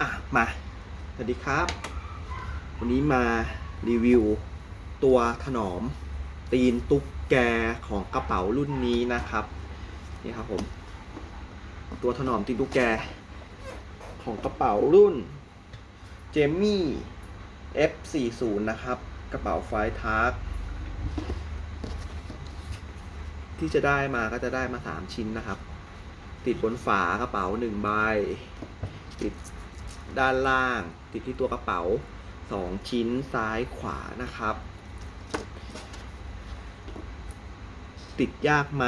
อะมา สวัสดีครับ วันนี้มารีวิวตัวถนอม ตีนตุ๊กแกของกระเป๋ารุ่นนี้นะครับ นี่ครับผม ตัวถนอมตีนตุ๊กแก ของกระเป๋ารุ่นเจมี่ F40 นะครับ กระเป๋าไฟทาร์กที่จะได้มาก็จะได้มา 3 ชิ้นนะครับ ติดบนฝากระเป๋าหนึ่งใบติด ด้านล่าง ติดที่ตัวกระเป๋า 2 ชิ้นซ้ายขวานะครับ ติดยากไหม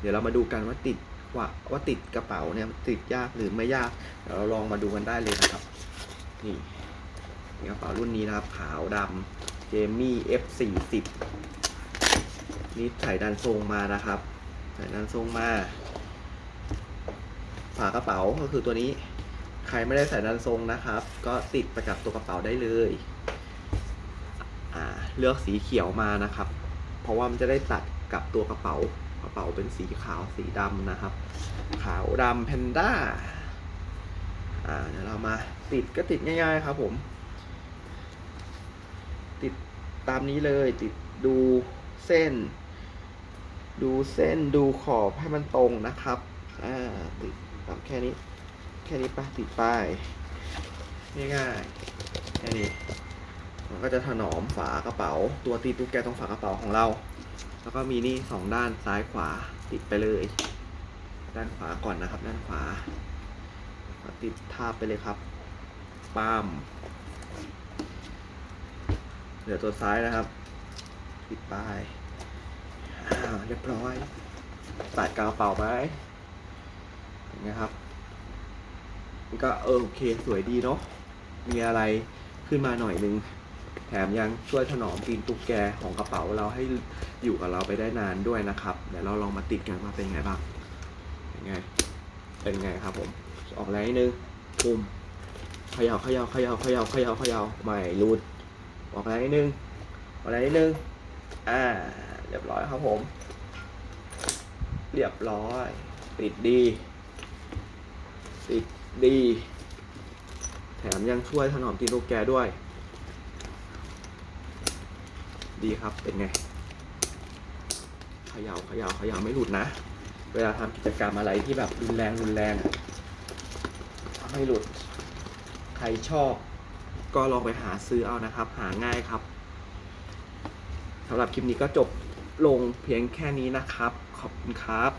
เดี๋ยวเรามาดูกันว่าติดว่าว่าติดกระเป๋าเนี่ยติดยากหรือไม่ยาก เดี๋ยวเราลองมาดูกันได้เลยนะครับ นี่นกระเป๋ารุ่นนี้นะครับ ขาวดำเจมี่ F40 นี่ใส่ดันทรงมานะครับใส่ดันทรงมา ฝากระเป๋าก็คือตัวนี้ ใครไม่ได้ใส่ดันทรงนะครับ ก็ติดไปกับตัวกระเป๋าได้เลยเลือกสีเขียวมานะครับ เพราะว่ามันจะได้ตัดกับตัวกระเป๋ากระเป๋าเป็นสีขาวสีดำนะครับ ขาวดำแพนด้าอ่าเดี๋ยวเรามาติดก็ติดง่ายๆครับผม ติดตามนี้เลยติดดูเส้น ดูเส้นดูขอบให้มันตรงนะครับอ่าติดตามแค่นี้ แค่นี้ปะติดป้ายง่ายๆแค่นี้มันก็จะถนอมฝากระเป๋า ตัวตีตุ๊กแกตรงฝากระเป๋าของเรา แล้วก็มีนี่สองด้านซ้ายขวาติดไปเลย ด้านขวาก่อนนะครับ ด้านขวา ติดทาบไปเลยครับป้ามเหลือตัวซ้ายนะครับ ติดป้ายเรียบร้อยตัดกระเป๋าไหมเห็นไหมครับ นก็เออโอเคสวยดีเนาะมีอะไรขึ้นมาหน่อยนึง แถมยังช่วยถนอมตีนตุ๊กแกของกระเป๋าเราให้อยู่กับเราไปได้นานด้วยนะครับ เดี๋ยวเราลองมาติดกันว่าเป็นไงบ้างเป็นไงเป็นไงครับผมออกแรงนิดนึงปุ่มเขย่าเขย่าเขย่าเขย่าเขย่าเขย่าไม่รูดออกแรงนิดนึงออกแรงนิดนึงอ่าเรียบร้อยครับผม เรียบร้อยติดดีติด ดี แถมยังช่วยถนอมตีนตุ๊กแกด้วย ดีครับเป็นไงขย่าเขย่าเขย่าไม่หลุดนะ เวลาทำกิจกรรมอะไรที่แบบรุนแรงรุนแรงไม่หลุด ใครชอบ ก็ลองไปหาซื้อเอานะครับ หาง่ายครับสำหรับคลิปนี้ก็จบลงเพียงแค่นี้นะครับ ขอบคุณครับ